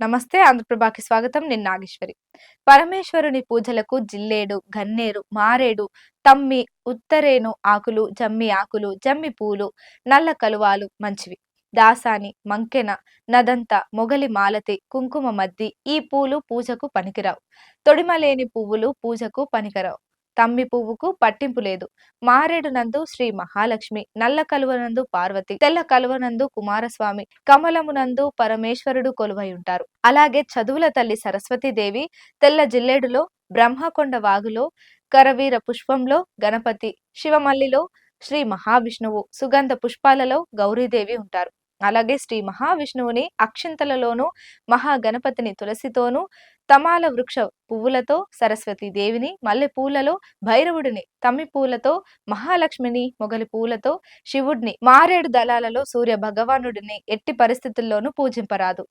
నమస్తే ఆంధ్రప్రభాకి స్వాగతం. నేను నాగేశ్వరి. పరమేశ్వరుని పూజలకు జిల్లేడు గన్నేరు మారేడు తమ్మి ఉత్తరేను ఆకులు జమ్మి ఆకులు జమ్మి పూలు నల్ల కలువాలు మంచివి. దాసాని మంకెన నదంత మొగలి మాలతి కుంకుమ మద్ది ఈ పూలు పూజకు పనికిరావు. తొడిమలేని పువ్వులు పూజకు పనికిరావు. తమ్మి పువ్వుకు పట్టింపు లేదు. మారేడు నందు శ్రీ మహాలక్ష్మి నల్ల కలువనందు పార్వతి తెల్ల కలువనందు కుమారస్వామి కమలమునందు పరమేశ్వరుడు కొలువై ఉంటారు. అలాగే చదువుల తల్లి సరస్వతీదేవి తెల్ల జిల్లేడులో బ్రహ్మకొండ వాగులో కరవీర పుష్పంలో గణపతి శివమల్లిలో శ్రీ మహావిష్ణువు సుగంధ పుష్పాలలో గౌరీదేవి ఉంటారు. అలాగే శ్రీ మహావిష్ణువుని అక్షింతలలోను మహాగణపతిని తులసితోనూ తమాల వృక్ష పువ్వులతో సరస్వతి దేవిని మల్లె పూలలో భైరవుడిని తమ్మి పూలతో మహాలక్ష్మిని మొగలి పూలతో శివుడిని మారేడు దళాలలో సూర్య భగవానుడిని ఎట్టి పరిస్థితుల్లోనూ పూజింపరాదు.